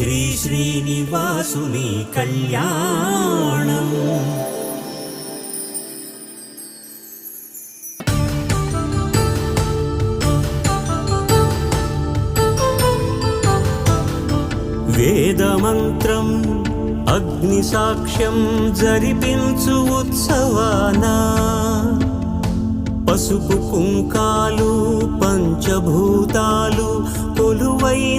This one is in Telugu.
శ్రీ శ్రీనివాసుని కళ్యాణం. వేదమంత్రం అగ్ని సాక్ష్యం జరిపించు ఉత్సవాన. పసుపు కుంకాలు పంచభూతాలు కొలువై